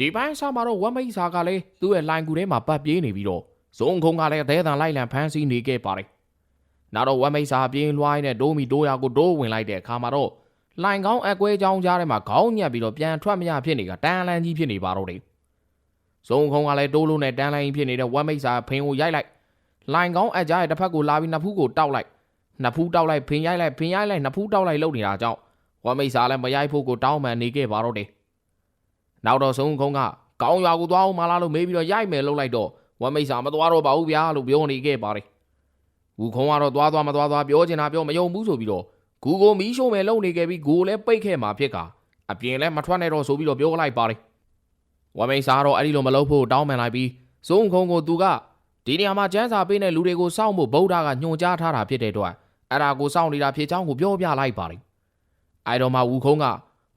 ဒီပိုင်းအစမှာတော့ဝမ်မိတ်စာကလည်းသူ့ရဲ့လိုင်ကူထဲမှာပတ်ပြေးနေပြီးတော့ဇုံခုံကလည်းအသေးအံလိုက်လံဖမ်းဆီးနေခဲ့ပါတယ်။နောက်တော့ဝမ်မိတ်စာပြေးလွှိုင်းနဲ့ဒိုးမီဒိုးရကိုဒိုးဝင်လိုက်တဲ့အခါမှာတော့လိုင်ကောင်းအကွဲချောင်းကြားထဲမှာခေါင်းညက်ပြီးတော့ပြန်ထွက်မရဖြစ်နေကတန်လန်ကြီးဖြစ်နေပါတော့တယ်။ဇုံခုံကလည်းဒိုးလုံးနဲ့တန်လန်ကြီးဖြစ်နေတဲ့ဝမ်မိတ်စာဖင်ကိုရိုက်လိုက်လိုင်ကောင်းအကြားရဲ့တစ်ဖက်ကိုလာပြီးနှစ်ဖူးကိုတောက်လိုက်နှစ်ဖူးတောက်လိုက်ဖင်ရိုက်လိုက်ဖင်ရိုက်လိုက်နှစ်ဖူးတောက်လိုက်လုပ်နေတာကြောင့်ဝမ်မိတ်စာလည်းမရိုက်ဖို့ကိုတောင်းပန်နေခဲ့ပါတော့တယ်။ နောက်တော့ဆုံးခုံးကကောင်းရွာကိုသွားအောင်မလားလို့မေးပြီးတော့ရိုက်မယ်လို့လိုက်တော့ဝမ်မိတ်စာမသွားတော့ပါဘူးဗျာလို့ပြောနေခဲ့ပါတယ်။ဝူခုံးကတော့သွားသွားမသွားသွားပြောချင်တာပြောမယုံဘူးဆိုပြီးတော့ဂူကိုမီးရှို့မယ်လုပ်နေခဲ့ပြီးဂူကိုလည်းပိတ်ခဲ့မှာဖြစ်ကအပြင်လည်းမထွက်နဲ့တော့ဆိုပြီးတော့ပြောလိုက်ပါတယ်။ဝမ်မိတ်စာကတော့အဲ့ဒီလိုမလုပ်ဖို့တောင်းပန်လိုက်ပြီးဆုံးခုံးကိုသူကဒီနေရာမှာကျန်းစာပေးတဲ့လူတွေကိုစောင့်ဖို့ဗုဒ္ဓကညွှန်ကြားထားတာဖြစ်တဲ့အတွက်အဲ့ဒါကိုစောင့်နေတာဖြစ်ချောင်းကိုပြောပြလိုက်ပါတယ်။အဲ့တော့မှဝူခုံးက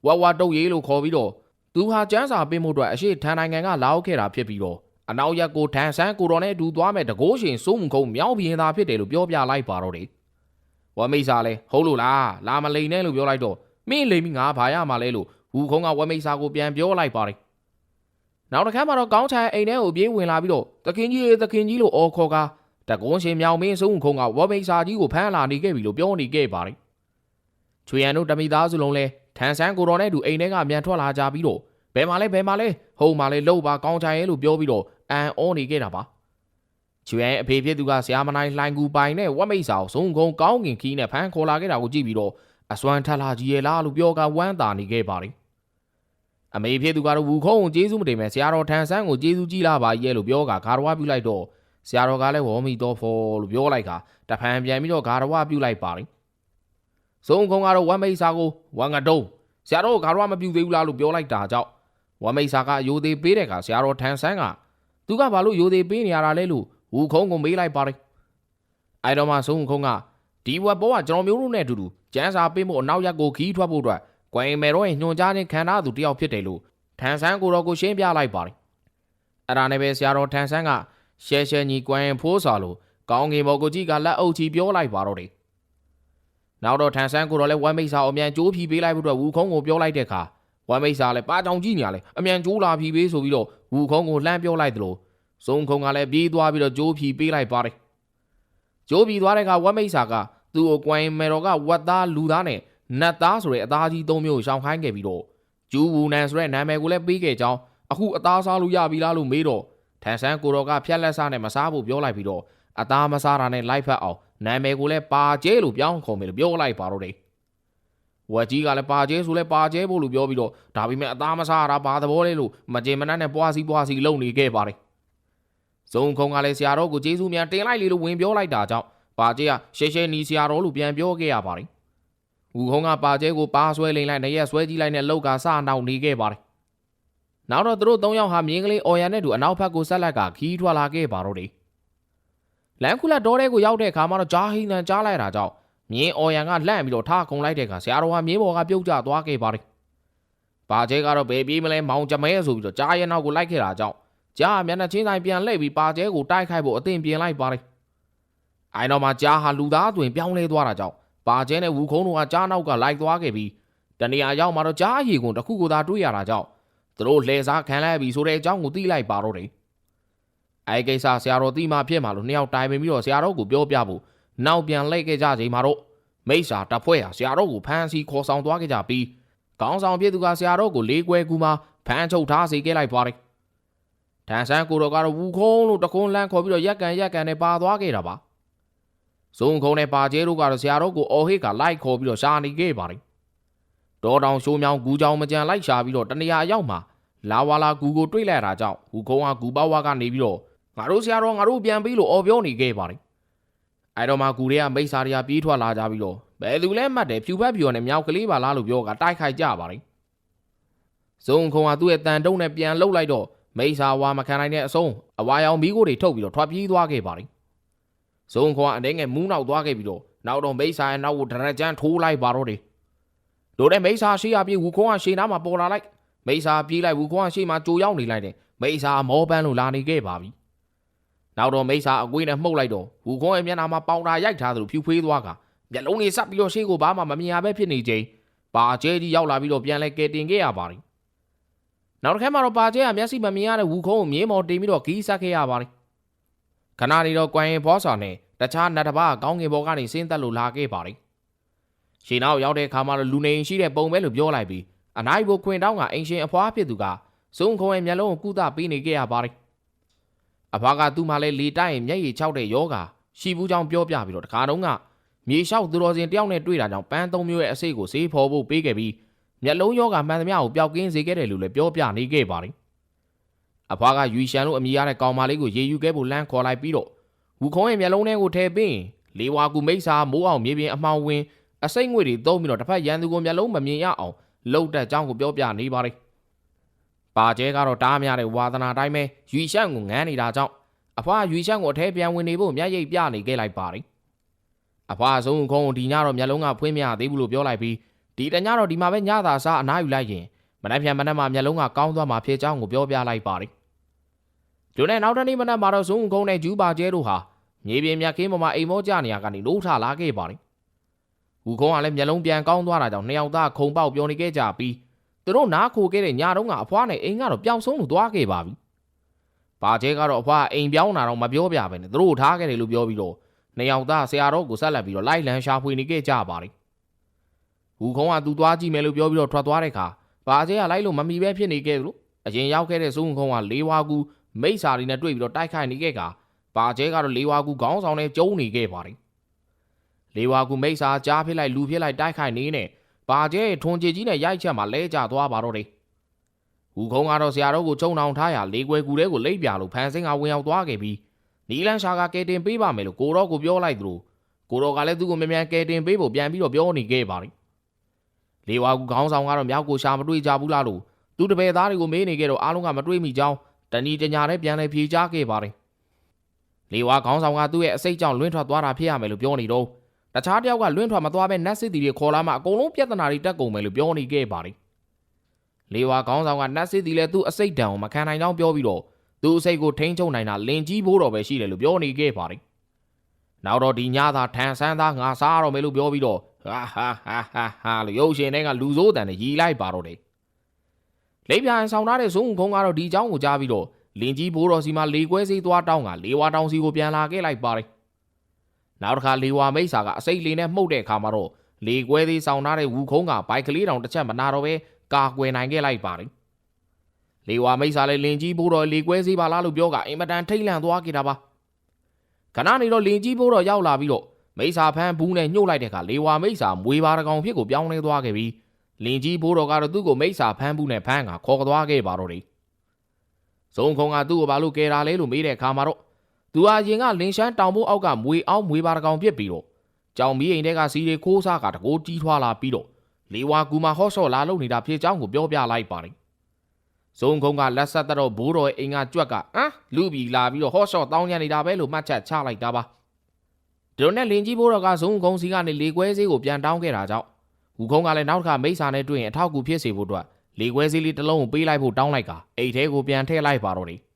ဝက်ဝါတုတ်ရေးလို့ခေါ်ပြီးတော့ သူဟာကျန်းစာပေးမှုအတွက်အရှိထန်နိုင်ငံကလာရောက်ခဲ့တာဖြစ်ပြီးတော့အနောက်ရက်ကိုထန်ဆန်းကိုတော်နဲ့အတူသွားမဲ့တကိုးရှင်စိုးမှုခုံမြောက်ပြင်းသားဖြစ်တယ်လို့ပြောပြလိုက်ပါတော့တယ်။ဝမ်မိတ်စာလဲဟုတ်လို့လားလာမလိန်နဲ့လို့ပြောလိုက်တော့မင်းလိန်ပြီးငါဘာရမှာလဲလို့ဝူခုံးကဝမ်မိတ်စာကိုပြန်ပြောလိုက်ပါတယ်။နောက်တစ်ခါမှတော့ကောင်းချင်အိမ်ထဲကိုပြေးဝင်လာပြီးတော့သခင်ကြီးရေသခင်ကြီးလို့အော်ခေါ်ကာတကုန်းရှင်မြောင်မင်းစိုးမှုခုံကဝမ်မိတ်စာကြီးကိုဖမ်းလာနေခဲ့ပြီလို့ပြောနေခဲ့ပါတယ်။ချွေရန်တို့တမိသားစုလုံးလဲ ထန်ဆန်းကိုတော်နဲ့အတူအိမ်ထဲကမြန်ထွက်လာကြပြီးတော့ဘယ်မှာလဲဘယ်မှာလဲဟုတ်မှာလဲလှုပ်ပါကောင်းချင်ရဲ့လို့ပြောပြီးတော့အန်အောနေခဲ့တာပါချွေရဲ့အဖေဖြစ်သူကဆရာမနိုင်လှိုင်ကူပိုင်နဲ့ဝက်မိတ်စာကိုစုံကုံကောင်းကင်ခီးနဲ့ဖမ်းခေါ်လာခဲ့တာကိုကြည့်ပြီးတော့အစွမ်းထလာကြီးရဲ့လားလို့ပြောကဝမ်းသာနေခဲ့ပါတယ်အမေဖြစ်သူကတော့ဝူခုံးကိုကျေးဇူးမတင်မဲ့ဆရာတော်ထန်ဆန်းကိုကျေးဇူးကြီးလာပါရဲ့လို့ပြောကဂါရဝပြုလိုက်တော့ဆရာတော်ကလည်းဝေါ်မီတော်ဖော်လို့ပြောလိုက်ကတဖန်ပြန်ပြီးတော့ဂါရဝပြုလိုက်ပါတယ် စုံကုံကတော့ဝက်မိတ်စာကိုဝမ်ငတုံးဆရာတော်ကဂါရဝမပြုသေးဘူးလားလို့ပြောလိုက်တာကြောင့်ဝမ်မိတ်စာကယိုသေးပေးတဲ့ကဆရာတော်ထန်ဆန်းကသူကဘာလို့ယိုသေးပေးနေရတာလဲလို့ဝူခုံးကိုမေးလိုက်ပါတယ်အဲတော့မှဆုံးခုံးကဒီဝက်ဘောကကျွန်တော်မျိုးတို့နဲ့အတူတူကျန်းစာပေးမှုအနောက်ရက်ကိုခီးထွက်ဖို့အတွက်ကွင်မယ်တော့ညွှန်ကြားခြင်းခံထားသူတယောက်ဖြစ်တယ်လို့ထန်ဆန်းကိုတော့ကိုရှင်းပြလိုက်ပါတယ်အဲ့ဒါနဲ့ပဲဆရာတော်ထန်ဆန်းကရှဲရှဲညီကွင်ဖိုးစာလို့ကောင်းကင်ဘော်ကိုကြီးကလက်အုပ်ချီပြောလိုက်ပါတော့တယ် နောက်တော့ထန်ဆန်းကိုတော့လည်းဝမ်မိတ်စာအမြန်ကြိုးဖြီပေးလိုက်ဖို့အတွက်ဝူခုံးကိုပြောလိုက်တဲ့အခါဝမ်မိတ်စာလည်းပါကြောင်ကြည့်နေရလဲအမြန်ကျိုးလာဖြီပေးဆိုပြီးတော့ဝူခုံးကိုလှမ်းပြောလိုက်သလိုစုံခုံကလည်းပြေးသွားပြီးတော့ကျိုးဖြီပေးလိုက်ပါတယ်ကျိုးဖြီသွားတဲ့ကဝမ်မိတ်စာကသူ့ကိုကွိုင်မယ်တော်ကဝက်သားလူသားနဲ့နတ်သားဆိုတဲ့အသားကြီးသုံးမျိုးရှောင်ခိုင်းခဲ့ပြီးတော့ကျူးဝူနန်ဆိုတဲ့နာမည်ကိုလည်းပေးခဲ့ကြောင်းအခုအသားစားလို့ရပြီလားလို့မေးတော့ထန်ဆန်းကိုတော်ကဖြက်လက်စားနဲ့မစားဖို့ပြောလိုက်ပြီးတော့အသားမစားတာနဲ့လိုက်ဖက်အောင် နာမည်ကိုလည်းပါကျဲလို့ပြောင်းခေါ်မယ်လို့ပြောလိုက်ပါတော့တယ်ဝက်ကြီးကလည်းပါကျဲဆိုလဲပါကျဲဖို့လို့ပြောပြီးတော့ဒါပေမဲ့အသားမစားရတာဘာသဘောလဲလို့မကြေမနက်နဲ့ပွားစီပွားစီလုံနေခဲ့ပါတယ်။ဇုံခုံကလည်းဆရာတော်ကိုကျေးဇူးများတင်လိုက်လေလို့ဝင်ပြောလိုက်တာကြောင့်ပါကျဲကရှဲရှဲနီဆရာတော်လို့ပြန်ပြောခဲ့ရပါတယ်။ဝူခုံကပါကျဲကိုပါဆွဲလိန်လိုက်နေရက်ဆွဲကြည့်လိုက်နဲ့လောက်ကစနောက်နေခဲ့ပါတယ်။နောက်တော့သူတို့၃ယောက်ဟာမြင်းကလေးအော်ရန်နဲ့တူအနောက်ဘက်ကိုဆက်လက်ကခီးထွက်လာခဲ့ပါတော့တယ်။ လန်ခုလက်တော်တဲ့ကိုရောက်တဲ့အခါမှာတော့ဂျာဟီနန်ကြားလိုက်တာကြောင့်မြင်းအော်ရန်ကလှန့်ပြီးတော့ထားခုံလိုက်တဲ့အခါဆရာတော်ဟာမြင်းဘော်ကပြုတ်ကျသွားခဲ့ပါတယ်။ပါကျဲကတော့ဘယ်ပြေးမလဲမောင်ကြမဲဆိုပြီးတော့ကြားရဲ့နောက်ကိုလိုက်ခဲ့တာကြောင့်ကြားမျက်နှာချင်းဆိုင်ပြန်လှည့်ပြီးပါကျဲကိုတိုက်ခိုက်ဖို့အသင့်ပြင်လိုက်ပါတယ်။အိုင်တော်မှာကြားဟာလူသားတွင်ပြောင်းလဲသွားတာကြောင့်ပါကျဲနဲ့ဝူခုံးတို့ကကြားနောက်ကလိုက်သွားခဲ့ပြီးတနေရာရောက်မှာတော့ကြားအရီကွန်တစ်ခုကိုသာတွေးရတာကြောင့်သူတို့လှည့်စားခံလိုက်ပြီဆိုတဲ့အကြောင်းကိုသိလိုက်ပါတော့တယ်။ အဲကိစ္စဆရာတော်သိမှဖြစ်မှာလို့နှစ်ယောက်တိုင်ပင်ပြီးတော့ဆရာတော်ကိုပြောပြဖို့နောက်ပြန်လှည့်ခဲ့ကြချိန်မှာတော့မိစ္ဆာတပ်ဖွဲ့ဟာဆရာတော်ကိုဖမ်းဆီးခေါ်ဆောင်သွားခဲ့ကြပြီးကောင်းဆောင်ပြည့်သူကဆရာတော်ကိုလေးကွဲကူမှဖမ်းချုပ်ထားစေခဲ့လိုက်ပါတယ်။ထန်ဆန်းကိုတော်ကတော့ဝူခုံးလို့တခုံးလန်းခေါ်ပြီးတော့ရက်ကန်ရက်ကန်နဲ့ပါသွားခဲ့တာပါ။ဇုံခုံးနဲ့ပါကျဲတို့ကတော့ဆရာတော်ကိုအော်ဟစ်ကလိုက်ခေါ်ပြီးတော့ရှာနေခဲ့ပါတယ်။ဒေါ်တောင်ရှိုးမြောင်ဂူကြောင်မကြံလိုက်ရှာပြီးတော့တနေရာအရောက်မှာလာဝါလာဂူကိုတွေ့လိုက်တာကြောင့်ဟူခုံးကဂူပေါဝါကနေပြီးတော့ ငါတို့ဆရာတော်ငါတို့ပြန်ပြီးလို့အော်ပြောနေခဲ့ပါတယ်အဲ့တော့မှဂူတွေကမိစ္ဆာတွေကပြေးထွက်လာကြပြီးတော့ဘယ်သူလဲမှတ်တယ်ဖြူဖက်ဖြူနဲ့မြောက်ကလေးပါလားလို့ပြောကတိုက်ခိုက်ကြပါတယ်ဇုံခုံကသူ့ရဲ့တန်တုံးနဲ့ပြန်လှုပ်လိုက်တော့မိစ္ဆာဝါမခံနိုင်တဲ့အဆုံးအဝါရောင်မီးကိုတွေထုတ်ပြီးတော့ထွက်ပြေးသွားခဲ့ပါတယ်ဇုံခုံကအနေငယ်မူးနောက်သွားခဲ့ပြီးတော့နောက်တော့မိစ္ဆာရဲ့နောက်ကိုဒရကြမ်းထိုးလိုက်ပါတော့တယ်တို့တဲ့မိစ္ဆာရှေ့ရပြေးဝူခုံးကရှေ့နားမှာပေါ်လာလိုက်မိစ္ဆာပြေးလိုက်ဝူခွန်ရှေ့မှာကြိုရောက်နေလိုက်တယ်မိစ္ဆာမောပန်းလို့လာနေခဲ့ပါပြီ နောက်တော့မိစ္ဆာအကွေးနဲ့မှုတ်လိုက်တော့ဝူခွန်ရဲ့မျက်နှာမှာပေါင်တာရိုက်ထားသလိုဖြူဖွေးသွားကမျက်လုံးတွေဆက်ပြီးတော့ရှေ့ကိုဘာမှမမြင်ရပဲဖြစ်နေချိန်ပါကျဲကြီးရောက်လာပြီးတော့ပြန်လဲကဲတင်ခဲ့ရပါတယ်နောက်တစ်ခါမှတော့ပါကျဲကမျက်စိမမြင်ရတဲ့ဝူခွန်ကိုမြင်းမော်တင်ပြီးတော့ဂီးဆက်ခဲ့ရပါတယ်ခဏနေတော့ကွမ်ရင်ဘောဆောင်နဲ့တခြားနတ်တစ်ပါးကောင်းကင်ဘော်ကနေဆင်းသက်လို့လာခဲ့ပါတယ်ရှင်းနောက်ရောက်တဲ့အခါမှာတော့လူနေရင်ရှိတဲ့ပုံပဲလို့ပြောလိုက်ပြီးအနိုင်ဘိုခွင်တောင်းကအင်ရှင်အဖွားဖြစ်သူကစုံခုံရဲ့မျက်လုံးကိုကုသပေးနေခဲ့ရပါတယ်။ အဖွားကသူ့မှာလဲလေတိုက်ရင်မျက်ရည်ချောက်တဲ့ယောဂါရှိဘူးကြောင်းပြောပြပြီးတော့တခါတုန်းကမြေလျှောက်သူတော်စင်တယောက်နဲ့တွေ့တာကြောင့်ပန်းသုံးမျိုးရဲ့အစိတ်ကိုဈေးဖော်ဖို့ပေးခဲ့ပြီးမျက်လုံးယောဂါမှန်သမျှကိုပျောက်ကင်းစေခဲ့တယ်လို့လည်းပြောပြနေခဲ့ပါတယ်။အဖွားကယူရှန်လို့အမည်ရတဲ့ကောင်မလေးကိုရေယူခဲ့ဖို့လမ်းခေါ်လိုက်ပြီးတော့ဝူခုံးရဲ့မျက်လုံးထဲကိုထည့်ပေးလေဝါကူမိတ်စာမိုးအောင်မြေပြင်အမှောင်ဝင်အစိတ်ငွေတွေသုံးပြီးတော့တစ်ဖက်ရန်သူကိုမျက်လုံးမမြင်ရအောင်လှုပ်တဲ့အကြောင်းကိုပြောပြနေပါလေ။ ပါကျဲကတော့တားများတဲ့ဝါသနာတိုင်းပဲယူရှန့်ကိုငန်းနေတာကြောင့်အဖွားယူရှန့်ကိုအထဲပြန်ဝင်နေဖို့မျက်ရည်ပြနေခဲ့လိုက်ပါလေ။အဖွားဆုံးခုံးဒီညတော့မျက်လုံးကဖွင့်မရသေးဘူးလို့ပြောလိုက်ပြီးဒီတညတော့ဒီမှာပဲညသာစားအနားယူလိုက်ရင်မနှက်ပြန်မနှက်မှမျက်လုံးကကောင်းသွားမှာဖြစ်ကြောင်းကိုပြောပြလိုက်ပါလေ။ဒီနေ့နောက်တနေ့မနှက်မှာတော့ဆုံးခုံးနဲ့ဂျူးပါကျဲတို့ဟာမြေပြင်မြက်ခင်းပေါ်မှာအိမ်မောကြနေရကနေလို့ထလာခဲ့ပါလေ။ဝူခုံးကလည်းမျက်လုံးပြန်ကောင်းသွားတာကြောင့်နှစ်ယောက်သားခုံပေါက်ပြောနေခဲ့ကြပြီး သူတို့နားခိုခဲ့တဲ့ညတုန်းကအဖွားနဲ့အိမ်ကတော့ပျောက်ဆုံးလို့သွားခဲ့ပါပြီ။ဘာကျဲကတော့အဖွားအိမ်ပြောင်းတာတော့မပြောပြပဲနဲ့သူတို့ထားခဲ့တယ်လို့ပြောပြီးတော့နှစ်ယောက်သားဆရာတော်ကိုဆက်လက်ပြီးတော့လိုက်လံရှာဖွေနေခဲ့ကြပါတယ်။ဝူခုံးကသူသွားကြည့်မယ်လို့ပြောပြီးတော့ထွက်သွားတဲ့အခါဘာကျဲကလိုက်လို့မမီပဲဖြစ်နေခဲ့သလိုအရင်ရောက်ခဲ့တဲ့စုံခုံးကလေးဝါကူမိတ်စာတွေနဲ့တွေ့ပြီးတော့တိုက်ခိုက်နေခဲ့ကဘာကျဲကတော့လေးဝါကူခေါင်းဆောင်နဲ့ကျုံနေခဲ့ပါတယ်။လေဝါကူမိတ်စာကြားဖြစ်လိုက်လူဖြစ်လိုက်တိုက်ခိုက်နေနဲ့ ပါကျဲထွန်ချေကြီးနဲ့ရိုက်ချက်မှာလဲကျသွားပါတော့တယ်။ဟူခုံးကတော့ဆရာတော်ကိုချုံအောင်ထားရလေကွယ်ကူတဲကိုလိပ်ပြလို့ဖန်စင်းကဝင်ရောက်သွားခဲ့ပြီးနီလန်ရှာကကဲတင်ပေးပါမယ်လို့ကိုတော့ကိုပြောလိုက်သလိုကိုတော့ကလည်းသူ့ကိုမြန်မြန်ကဲတင်ပေးဖို့ပြန်ပြီးတော့ပြောနေခဲ့ပါတယ်။လေဝါကူခေါင်းဆောင်ကတော့မြောက်ကိုရှာမတွေ့ကြဘူးလားလို့သူတပည့်သားတွေကိုမေးနေခဲ့တော့အားလုံးကမတွေ့မိကြောင်းတဏီတညာနဲ့ပြန်လဲဖြေချခဲ့ပါတယ်။လေဝါခေါင်းဆောင်ကသူ့ရဲ့အစိတ်ကြောင့်လွင့်ထွက်သွားတာဖြစ်ရမယ်လို့ပြောနေတော့ တခြားတယောက်ကလွင့်ထွက်မသွားပဲနတ်စစ်တီတွေခေါ်လာမှအကုန်လုံးပြဿနာတွေတက်ကုန်မယ်လို့ပြောနေခဲ့ပါတယ်။လေဝါကောင်းဆောင်ကနတ်စစ်တီလည်းသူ့အစိတ်တံကိုမခံနိုင်တော့ပြောပြီးတော့သူ့အစိတ်ကိုထိန်းချုပ်နိုင်တာလင်ကြီးဘိုးတော်ပဲရှိတယ်လို့ပြောနေခဲ့ပါတယ်။နောက်တော့ဒီညသာထန်ဆန်းသားငါစားရတော့မယ်လို့ပြောပြီးတော့ဟာဟာဟာဟာဟာလို့ရုပ်ရှင်တွေကလူစိုးတန်နဲ့ရီလိုက်ပါတော့တယ်။လိပ်ပြိုင်ဆောင်ထားတဲ့ဇုံခုံကတော့ဒီเจ้าကိုကြားပြီးတော့လင်ကြီးဘိုးတော်စီမှာလေကွဲစေးသွားတောင်းကလေဝါတောင်စီကိုပြန်လာခဲ့လိုက်ပါတယ်။ နောက်တစ်ခါလေဝါမိတ်စာကအစိတ်လေးနဲ့မှုတ်တဲ့အခါမှာတော့လေကွဲသေးဆောင်ထားတဲ့ဝူခုံးကဘိုက်ကလေးတောင်တစ်ချက်မနာတော့ပဲကာကွယ်နိုင်ခဲ့လိုက်ပါတယ်။လေဝါမိတ်စာလည်းလင်ကြီးဘိုးတော်လေကွဲသေးပါလားလို့ပြောကအင်မတန်ထိတ်လန့်သွားခဲ့တာပါ။ခဏနေတော့လင်ကြီးဘိုးတော်ရောက်လာပြီးတော့မိတ်စာဖမ်းဘူးနဲ့ညှို့လိုက်တဲ့အခါလေဝါမိတ်စာမွေပါတကောင်ဖြစ်ကိုပြောင်းလဲသွားခဲ့ပြီးလင်ကြီးဘိုးတော်ကတော့သူ့ကိုမိတ်စာဖမ်းဘူးနဲ့ဖမ်းကခေါ်သွားခဲ့ပါတော့တယ်။ဇုံခုံကသူ့ကိုဘာလို့ကယ်တာလဲလို့မေးတဲ့အခါမှာတော့ သူဟာရင်ကလင်းရှမ်းတောင်ဖို့အောက်ကမွေအောင်မွေပါတကောင်ဖြစ်ပြီးတော့ကြောင်မီးအိမ်ထဲကစီရီခိုးစားကတကိုးကြီးထွားလာပြီးတော့လေဝါကူမာဟော့ဆော့လာလုံနေတာဖြစ်ကြောင်းကိုပြောပြလိုက်ပါတယ်။ဇုံခုံကလက်ဆက်တော့ဘိုးတော်ရဲ့အိမ်ကကြွက်ကဟမ်လူပြီလာပြီးတော့ဟော့ဆော့တောင်းညံနေတာပဲလို့မှတ်ချက်ချလိုက်တာပါ။ဒီလိုနဲ့လင်ကြီးဘိုးတော်ကဇုံခုံစီကနေလေကွဲစေးကိုပြန်တောင်းခဲ့တာကြောင့်ဟူခုံကလည်းနောက်တစ်ခါမိစ္ဆာနဲ့တွေ့ရင်အထောက်အကူဖြစ်စေဖို့အတွက်လေကွဲစေးလေးတစ်လုံးကိုပေးလိုက်ဖို့တောင်းလိုက်ကအိတ်ထဲကိုပြန်ထည့်လိုက်ပါတော့တယ်။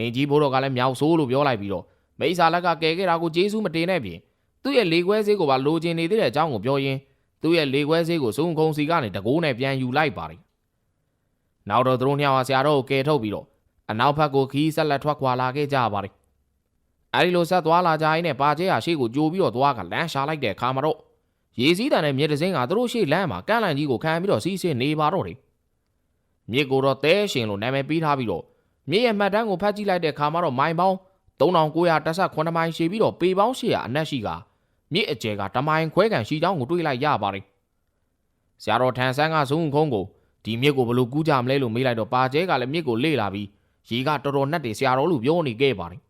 လင်ကြီးဘိုးတော်ကလည်းမြောက်ဆိုးလို့ပြောလိုက်ပြီးတော့မိစ္ဆာလက်ကကယ်ခဲ့တာကိုကျေးဇူးမတင်နဲ့ပြင်သူ့ရဲ့လေခွဲဆေးကိုပါလိုချင်နေသေးတဲ့အကြောင်းကိုပြောရင်းသူ့ရဲ့လေခွဲဆေးကိုစုံခုံစီကနေတကိုးနဲ့ပြန်ယူလိုက်ပါတယ်။နောက်တော့သူတို့ညောင်ဆရာတော်ကိုကယ်ထုတ်ပြီးတော့အနောက်ဘက်ကိုခီးဆက်လက်ထွက်ခွာလာခဲ့ကြပါတယ်။အဲဒီလိုဆက်သွားလာကြရင်းနဲ့ပါကျဲဟာရှေ့ကိုကြိုပြီးတော့သွားကလမ်းရှာလိုက်တဲ့အခါမှာတော့ရေစည်းတန်နဲ့မြေတစင်းကသူတို့ရှေ့လမ်းမှာကန့်လန့်ကြီးကိုခံပြီးတော့စီးဆင်းနေပါတော့တယ်။မြေကိုတော့တဲရှင်လို့နာမည်ပေးထားပြီးတော့ မြစ်ရဲ့မှတ်တမ်းကိုဖတ်ကြည့်လိုက်တဲ့အခါမှာတော့မိုင်ပေါင်း3918မိုင်ရှည်ပြီးတော့ပေပေါင်း800အနက်ရှိကမြစ်အကျယ်ကတမိုင်ခွဲကန်ရှိကြောင်းကိုတွေ့လိုက်ရပါတယ်ဆရာတော်ထန်ဆန်းကဇုံခုံးကိုဒီမြစ်ကိုဘလို့ကူးကြမလဲလို့မေးလိုက်တော့ပါကျဲကလည်းမြစ်ကိုလေ့လာပြီးရေကတော်တော်နှက်တယ်ဆရာတော်လို့ပြောနေခဲ့ပါတယ်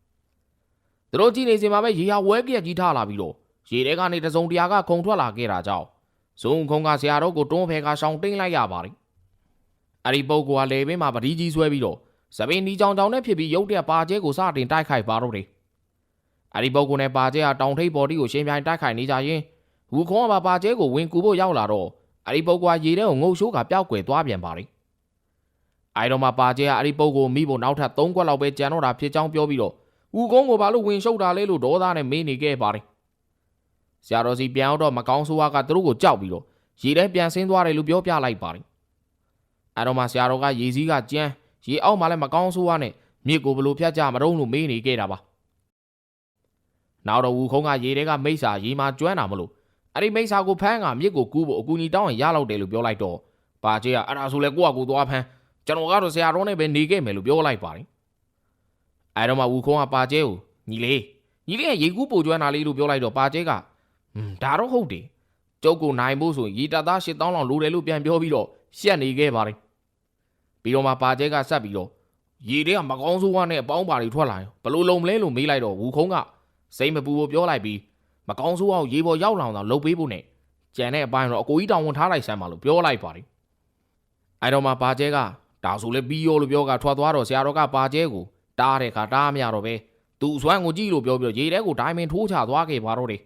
သူတို့ကြည့်နေစင်မှာပဲရေဟာဝဲကြက်ကြီးထလာပြီးတော့ရေထဲကနေတစုံတရာကခုန်ထွက်လာခဲ့တာကြောင့်ဇုံခုံးကဆရာတော်ကိုတွန်းဖဲကရှောင်တိန်လိုက်ရပါတယ်အဲ့ဒီပုဂ္ဂိုလ်ကလေပင်မှာပတိကြီးဆွဲပြီးတော့ စပင်းဒီကြောင်ကြောင်နဲ့ဖြစ်ပြီးရုတ်တဲ့ပါကျဲကိုစတင်တိုက်ခိုက်ပါတော့တယ်အဲ့ဒီပုဂ္ဂိုလ်နဲ့ပါကျဲကတောင်ထိပ်ပေါ်တီကိုရှင်းပြိုင်တိုက်ခိုက်နေကြရင်ဝူခေါင်းကပါပါကျဲကိုဝင်ကူဖို့ရောက်လာတော့အဲ့ဒီပုဂ္ဂိုလ်ကရေထဲကိုငုတ်ရှိုးကပျောက်ကွယ်သွားပြန်ပါတယ်အဲ့တော့မှပါကျဲကအဲ့ဒီပုဂ္ဂိုလ်မိဖို့နောက်ထပ်၃ခွက်လောက်ပဲကြံတော့တာဖြစ်ကြောင်းပြောပြီးတော့ဝူကုန်းကိုဘာလို့ဝင်ရှုပ်တာလဲလို့ဒေါသနဲ့မေးနေခဲ့ပါတယ်ဆရာတော်စီပြန်အောင်တော့မကောင်းဆိုးကသူတို့ကိုကြောက်ပြီးတော့ရေထဲပြန်ဆင်းသွားတယ်လို့ပြောပြလိုက်ပါတယ်အဲ့တော့မှဆရာတော်ကရေစည်းကကြမ်း ရေအောက်မှာလည်းမကောင်းဆိုးကနဲ့မြစ်ကိုဘလို့ဖြတ်ကြမတော့လို့မေးနေခဲ့တာပါနောက်တော့ဝူခုံးကရေထဲကမိစ္ဆာရေမှာကျွမ်းတာမလို့အဲ့ဒီမိစ္ဆာကိုဖမ်းကမြစ်ကိုကူးဖို့အကူအညီတောင်းရင်ရလောက်တယ်လို့ပြောလိုက်တော့ပါကျေးကအဲ့ဒါဆိုလဲကိုယ့်အကူသွားဖမ်းကျွန်တော်ကတော့ဆရာတော်နဲ့ပဲနေခဲ့မယ်လို့ပြောလိုက်ပါတယ်အဲ့တော့မှဝူခုံးကပါကျေးကိုညီလေးညီလေးကရေကူးပိုကျွမ်းတာလေးလို့ပြောလိုက်တော့ပါကျေးကဟွန်းဒါတော့ဟုတ်တယ်ကျုပ်ကိုနိုင်ဖို့ဆိုရင်ရေတသား8000လောက်လိုတယ်လို့ပြန်ပြောပြီးတော့ရှက်နေခဲ့ပါတယ် ပြီးတော့မှပါကျေးကဆက်ပြီးတော့ရေတွေကမကောင်းဆိုးဝါနဲ့အပေါင်းပါတွေထွက်လာရင်ဘလို့လုံမလဲလို့မေးလိုက်တော့ဝူခုံးကစိတ်မပူဖို့ပြောလိုက်ပြီးမကောင်းဆိုးအောင်ရေပေါ်ရောက်လောင်တော့လှုပ်ပေးဖို့နဲ့ကြံတဲ့အပိုင်းတော့အကိုကြီးတောင်းဝန်ထားလိုက်စမ်းပါလို့ပြောလိုက်ပါတယ်အဲ့တော့မှပါကျဲကဒါဆိုလဲပြီးရောလို့ပြောကထွက်သွားတော့ဆရာတော်ကပါကျဲကိုတားတဲ့ခါတားမရတော့ပဲသူ့စွမ်းကိုကြည့်လို့ပြောပြီးတော့ရေထဲကိုဒိုင်းမင်ထိုးချသွားခဲ့ပါတော့တယ်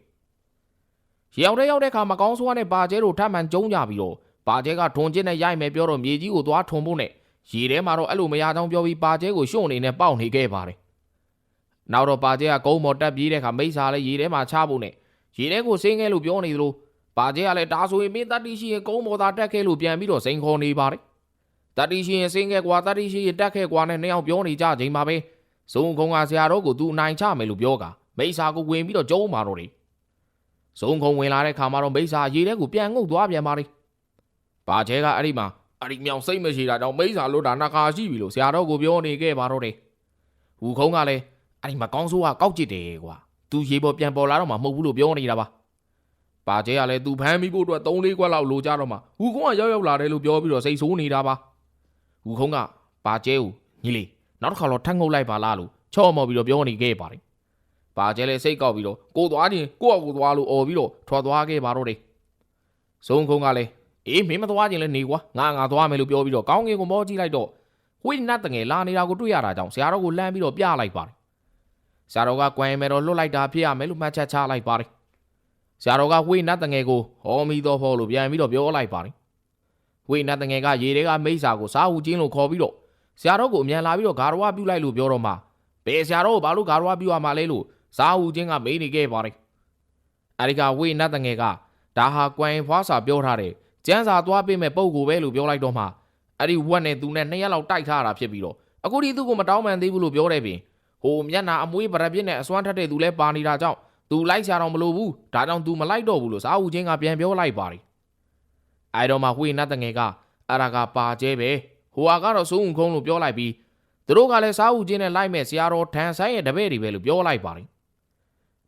ရေရောက်တဲ့ရောက်တဲ့ခါမကောင်းဆိုးနဲ့ပါကျဲတို့ထပ်မံကျုံးကြပြီးတော့ပါကျဲကထွန်ကျင်းနဲ့ရိုက်မယ်ပြောတော့မြေကြီးကိုသွားထွန်ဖို့နဲ့ ရေထဲမှာတော့အဲ့လိုမရအောင်ပြောပြီးပါကျဲကိုရှုံ့နေနဲ့ပေါက်နေခဲ့ပါတယ်နောက်တော့ပါကျဲကကုန်းပေါ်တက်ပြေးတဲ့ခါမိစ္ဆာလည်းရေထဲမှာချဖို့နဲ့ရေထဲကိုဆင်းခဲ့လို့ပြောနေသလိုပါကျဲကလည်းဒါဆိုရင်မင်းတတိရှိရင်ကုန်းပေါ်သာတက်ခဲ့လို့ပြန်ပြီးတော့စိန်ခေါ်နေပါတယ်တတိရှိရင်ဆင်းခဲ့ကွာတတိရှိရင်တက်ခဲ့ကွာနဲ့နှစ်ယောက်ပြောနေကြချိန်မှာပဲဇုံခုံကဆရာတော်ကိုသူနိုင်ချမယ်လို့ပြောကမိစ္ဆာကိုဝင်ပြီးတော့ကျုံးမာတော့တယ်ဇုံခုံဝင်လာတဲ့ခါမှာတော့မိစ္ဆာရေထဲကိုပြန်ငုတ်သွားပြန်ပါတယ်ပါကျဲကအဲ့ဒီမှာ အဲ့ဒီမြောင်စိတ်မရှိတာကြောင့်မိစ္ဆာလို့ဒါနာခါရှိပြီလို့ဆရာတော်ကိုပြောနေခဲ့ပါတော့တယ်ဝူခုံးကလည်းအဲ့ဒီမှာကောင်းဆိုးကကောက်ကြည့်တယ်ကွာသူရေပေါ်ပြန်ပေါ်လာတော့မှမဟုတ်ဘူးလို့ပြောနေတာပါပါကျဲကလည်းသူဖမ်းပြီးဖို့အတွက်3လေးခွက်လောက်လိုကြတော့မှဝူခုံးကရောက်ရောက်လာတယ်လို့ပြောပြီးတော့စိတ်ဆိုးနေတာပါဝူခုံးကပါကျဲကိုညီလေးနောက်တစ်ခါတော့ထပ်ငုတ်လိုက်ပါလားလို့ချော့မော်ပြီးတော့ပြောနေခဲ့ပါတယ်ပါကျဲလည်းစိတ်ကောက်ပြီးတော့ကိုသွားခြင်းကိုယ့်အကူသွားလို့អော်ပြီးတော့ထွက်သွားခဲ့ပါတော့တယ်ဇုံခုံးကလည်း အေးမင်းမသွားခြင်းလည်းနေကွာငါငါသွားမယ်လို့ပြောပြီးတော့ကောင်းကင်ကိုမောကြည့်လိုက်တော့ဝိနတ်တငယ်လာနေတာကိုတွေ့ရတာကြောင့်ဆရာတော်ကိုလမ်းပြီးတော့ပြလိုက်ပါတယ်ဆရာတော်ကကွမ်မယ်တော့လွတ်လိုက်တာဖြစ်ရမယ်လို့မှတ်ချက်ချလိုက်ပါတယ်ဆရာတော်ကဝိနတ်တငယ်ကိုဟောမီတော်ဖော်လို့ပြန်ပြီးတော့ပြောလိုက်ပါတယ်ဝိနတ်တငယ်ကရေတွေကမိစ္ဆာကိုစားဟုချင်းလို့ခေါ်ပြီးတော့ဆရာတော်ကိုအမြန်လာပြီးတော့ဂါရဝပြုလိုက်လို့ပြောတော့မှဘယ်ဆရာတော်ကိုဘာလို့ဂါရဝပြုရမှာလဲလို့စားဟုချင်းကမေးနေခဲ့ပါတယ်အဲဒီကဝိနတ်တငယ်ကဒါဟာကွမ်ဖွားစာပြောထားတယ် ကျန်းစာသွားပေးမဲ့ပုံကိုပဲလို့ပြောလိုက်တော့မှအဲ့ဒီဝက်နဲ့သူနဲ့နှစ်ရက်လောက်တိုက်ထားတာဖြစ်ပြီးတော့အခုဒီသူ့ကိုမတောင်းပန်သေးဘူးလို့ပြောတယ်ပြင်ဟိုမျက်နာအမွေးပရပြစ်နဲ့အစွမ်းထက်တဲ့သူလဲပါနေတာကြောင့်သူလိုက်ရှာတော့မလို့ဘူးဒါကြောင့်သူမလိုက်တော့ဘူးလို့စာအုပ်ချင်းကပြန်ပြောလိုက်ပါတယ်အဲ့တော့မှဝိနတ်တငယ်ကအဲ့ဒါကပါကျဲပဲဟိုဟာကတော့စိုးုံခုံးလို့ပြောလိုက်ပြီးသူတို့ကလည်းစာအုပ်ချင်းနဲ့လိုက်မဲ့ဆရာတော်ထန်ဆိုင်ရဲ့တပည့်တွေပဲလို့ပြောလိုက်ပါတယ်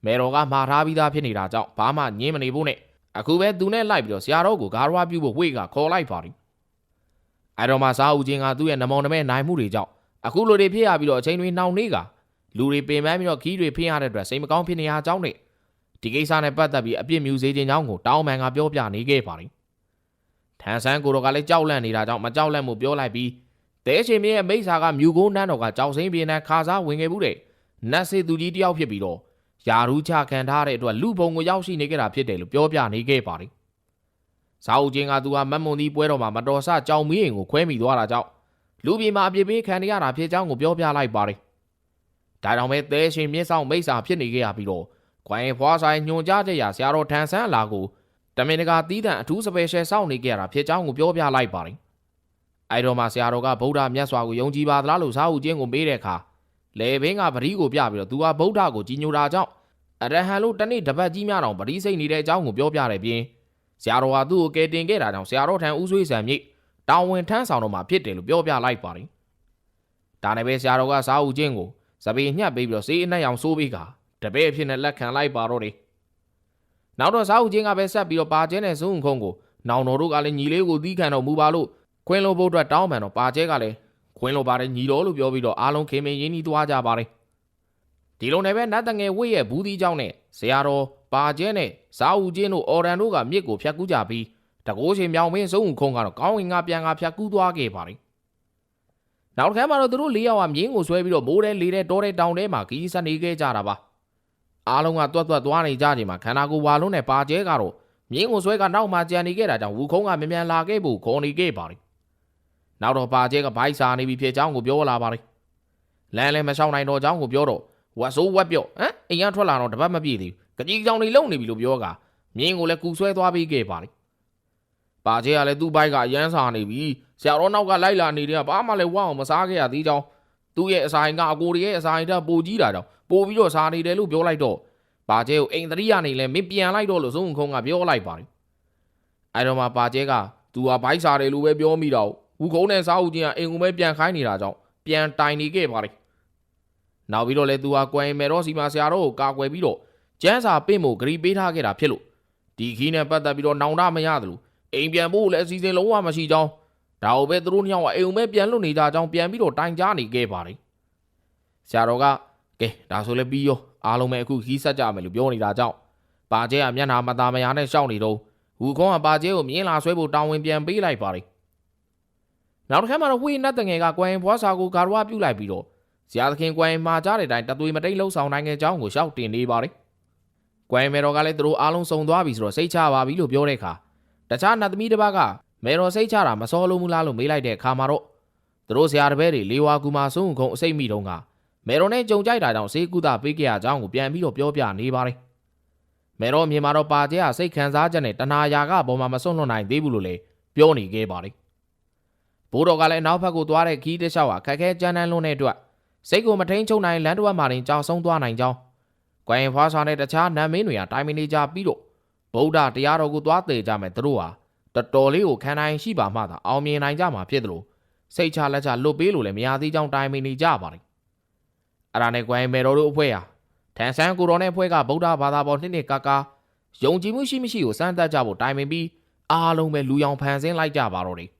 မေတော်ကမှားထားပြီးသားဖြစ်နေတာကြောင့်ဘာမှညင်းမနေဘူးနဲ့ အခုပဲသူနဲ့လိုက်ပြီးတော့ဆရာတော်ကိုဂါရဝပြုဖို့ဝိတ်ကခေါ်လိုက်ပါတယ်အဲ့တော့မှစာအုပ်ချင်းကသူ့ရဲ့နမောင်နမဲနိုင်မှုတွေကြောင့်အခုလိုတွေဖြစ်ရပြီးတော့အချိန်တွေနှောင်နေကလူတွေပင်ပန်းပြီးတော့ခီးတွေဖင်းရတဲ့အတွက်စိတ်မကောင်းဖြစ်နေရကြောင်းနဲ့ဒီကိစ္စနဲ့ပတ်သက်ပြီးအပြစ်မြူစေခြင်းကြောင့်ကိုတောင်းပန်ကပြောပြနေခဲ့ပါတယ်ထန်ဆန်းကိုတော့ကလည်းကြောက်လန့်နေတာကြောင့်မကြောက်လန့်မှုပြောလိုက်ပြီးတဲရှင်မြရဲ့မိစ္ဆာကမြူကုန်းနန်းတော်ကကြောက်စိမ့်ပြင်းနဲ့ခါစားဝင်ခဲ့မှုတဲ့နတ်စေသူကြီးတယောက်ဖြစ်ပြီးတော့ ယာရူးချခံထားတဲ့အတွက်လူပုံကိုရောက်ရှိနေကြတာဖြစ်တယ်လို့ပြောပြနေခဲ့ပါတယ်။ဇာအုပ်ချင်းကသူကမတ်မွန်သီးပွဲတော်မှာမတော်ဆကြောင်မီးရင်ကိုခွဲမိသွားတာကြောင့်လူပြည်မှာအပြစ်ပေးခံရတာဖြစ်ကြောင်းကိုပြောပြလိုက်ပါတယ်။ဒါကြောင့်ပဲသဲရှင်မြင့်ဆောင်မိစ္ဆာဖြစ်နေခဲ့ရပြီးတော့ခွိုင်းဖွားဆိုင်ညွန်ကြားချက်ရာဆရာတော်ထန်ဆန်းလာကိုတမင်တကာတီးတန့်အထူးစပယ်ရှယ်စောင့်နေကြရတာဖြစ်ကြောင်းကိုပြောပြလိုက်ပါတယ်။အဲတော့မှဆရာတော်ကဗုဒ္ဓမြတ်စွာကိုယုံကြည်ပါသလားလို့ဇာအုပ်ချင်းကိုမေးတဲ့အခါ လေဘင်းကပရိကိုပြပြီးတော့သူကဗုဒ္ဓကိုကြီးညိုတာကြောင့်အရဟံလို့တနေ့တပတ်ကြီးများတော့ပရိစိတ်နေတဲ့အကြောင်းကိုပြောပြတယ်ပြင်ဆရာတော်ကသူ့ကိုကယ်တင်ခဲ့တာကြောင့်ဆရာတော်ထံဦးဆွေးဆံမြိတ်တောင်ဝင်ထမ်းဆောင်တော့မှဖြစ်တယ်လို့ပြောပြလိုက်ပါတယ်ဒါနဲ့ပဲဆရာတော်ကစားဦးချင်းကိုစပီညှက်ပေးပြီးတော့စေးအနှက်ရောင်ဆိုးပေးကတပည့်အဖြစ်နဲ့လက်ခံလိုက်ပါတော့တယ်နောက်တော့စားဦးချင်းကပဲဆက်ပြီးတော့ပါကျင်းတဲ့ဇုံခုံးကိုနောင်တော်တို့ကလည်းညီလေးကိုသီးခံတော်မူပါလို့ခွင်းလို့ဖို့အတွက်တောင်းပန်တော့ပါကျဲကလည်း ခွင်းလို့ပါတယ်ညီတော်လို့ပြောပြီးတော့အားလုံးခင်မင်းရင်းနှီးသွားကြပါတယ်ဒီလိုနဲ့ပဲနတ်တငယ်ဝိရဲ့ဘူးသီးเจ้าနဲ့ဇရာတော်ပါကျဲနဲ့ဇာဦးချင်းတို့အော်ရန်တို့ကမြစ်ကိုဖြတ်ကူးကြပြီးတကိုးရှင်မြောင်မင်းစုံခုံကတော့ကောင်းဝင်ငါပြန်ငါဖြတ်ကူးသွားခဲ့ပါတယ်နောက်တစ်ခါမှတော့သူတို့၄ယောက်ကမြင်းကိုဆွဲပြီးတော့မိုးတဲ့လေတဲ့တောတဲ့တောင်ထဲမှာခီးဆက်နေခဲ့ကြတာပါအားလုံးကတွတ်တွတ်သွားနေကြချိန်မှာခန္ဓာကိုယ်ဝါလုံးနဲ့ပါကျဲကတော့ မြင်းကိုဆွဲကနောက်မှကြံနေခဲ့တာကြောင့်ဝူခုံးကမြန်မြန်လာခဲ့ဖို့ခေါ်နေခဲ့ပါလိ နောက်တော့ပါကျဲကဘိုက်စာနေပြီဖြစ်ကြောင်းကိုပြောလာပါလိလမ်းလည်းမရှောင်နိုင်တော့ကြောင်းကိုပြောတော့ဝတ်ဆိုးဝက်ပြော့ဟမ်အိမ်ကထွက်လာတော့တပတ်မပြည့်သေးဘူးကကြီးကြောင်နေလုံနေပြီလို့ပြောကမြင်းကိုလည်းကူဆွဲသွားပြီးခဲ့ပါလိပါကျဲကလည်းသူ့ဘိုက်ကအရန်စာနေပြီဆရာတော်နောက်ကလိုက်လာနေတဲ့ကဘာမှလည်းဝအောင်မစားခဲ့ရသေးကြောင်းသူ့ရဲ့အဆိုင်ကအကိုရဲ့အဆိုင်တက်ပိုကြီးတာကြောင့်ပိုပြီးတော့စားနေတယ်လို့ပြောလိုက်တော့ပါကျဲကိုအိမ်တရိယာနေလဲမင်းပြန်လိုက်တော့လို့ဆုံးခုံကပြောလိုက်ပါတယ်အဲတော့မှပါကျဲကသူကဘိုက်စားတယ် လို့ပဲပြောမိတော့ ဝူခုံးနဲ့စားဦးချင်းကအိမ်ကူပဲပြန်ခိုင်းနေတာကြောင့်ပြန်တိုင်နေခဲ့ပါတယ်နောက်ပြီးတော့လဲသူကကွယ်မယ်တော့စီမဆရာတော်ကိုကာကွယ်ပြီးတော့ကျန်းစာပင့်မို့ဂရီပေးထားခဲ့တာဖြစ်လို့ဒီခီးနဲ့ပတ်သက်ပြီးတော့နောင်တမရတယ်လို့အိမ်ပြန်ဖို့လည်းအစီအစဉ်လုံးဝမရှိကြောင်းဒါကိုပဲသူတို့နှစ်ယောက်ကအိမ်ကူပဲပြန်လွတ်နေကြကြောင်းပြန်ပြီးတော့တိုင်ကြားနေခဲ့ပါတယ်ဆရာတော်ကကဲဒါဆိုလည်းပြီးရောအားလုံးပဲအခုခီးဆက်ကြမယ်လို့ပြောနေတာကြောင့်ပါကျဲကမျက်နှာမသားမယာနဲ့ရှောက်နေတော့ဝူခေါင်းကပါကျဲကိုမြင်းလာဆွဲဖို့တောင်းဝင်ပြန်ပေးလိုက်ပါတယ် နောက်တစ်ခါမှတော့ဝှေးနတ်တငယ်ကကွမ်ဘွားစာကိုဂါရဝပြုတ်လိုက်ပြီးတော့ဇာသခင်ကွမ်မှာကြားတဲ့အတိုင်းတသွေမတိတ်လှုပ်ဆောင်နိုင်တဲ့အကြောင်းကိုရှောက်တင်နေပါတယ်ကွမ်မေတော်ကလည်းသူတို့အားလုံးစုံသွားပြီဆိုတော့စိတ်ချပါပြီလို့ပြောတဲ့အခါတခြားနတ်သမီးတစ်ပါးကမေတော်စိတ်ချတာမစောလို့မလားလို့မေးလိုက်တဲ့အခါမှာတော့သူတို့ဇာတပည့်တွေလေးဝါကူမာဆုံးခုံအစိတ်မိတုံးကမေတော်နဲ့ကြုံကြိုက်တာကြောင့်ဈေးကုသပေးခဲ့ရကြောင်းကိုပြန်ပြီးတော့ပြောပြနေပါတယ်။မေတော်မြေမှာတော့ပါကျဲကစိတ်ခံစားချက်နဲ့တဏှာရာကပေါ်မှာမစွန့်လွတ်နိုင်သေးဘူးလို့လည်းပြောနေခဲ့ပါတယ်။ ဘိုးတော်ကလည်းနောက်ဘက်ကိုသွားတဲ့ခီးတစ်လျှောက်ကခက်ခဲကြမ်းတမ်းလွန်းတဲ့အတွက်စိတ်ကိုမထိန်ချုပ်နိုင်လမ်းတစ်ဝက်မှာတင်ကြောင်ဆုံးသွားနိုင်ကြောင်းကွမ်ဖွားဆွာနဲ့တခြားနတ်မင်းတွေကတိုင်မင်နေကြပြီးတော့ဗုဒ္ဓတရားတော်ကိုသွားတည်ကြမယ်သူတို့ဟာတော်တော်လေးကိုခံနိုင်ရှိပါမှသာအောင်မြင်နိုင်ကြမှာဖြစ်တယ်လို့စိတ်ချလက်ချလွတ်ပေးလို့လည်းမရသေးကြောင်းတိုင်မင်နေကြပါတယ်အဲ့ဒါနဲ့ကွမ်မေတော်တို့အဖွဲ့ဟာထန်ဆန်းကိုတော်နဲ့အဖွဲ့ကဗုဒ္ဓဘာသာပေါ်နှစ်နှစ်ကာကာယုံကြည်မှုရှိမရှိကိုစမ်းသပ်ကြဖို့တိုင်ပင်ပြီးအားလုံးပဲလူရောင်ဖန်ဆင်းလိုက်ကြပါတော့တယ်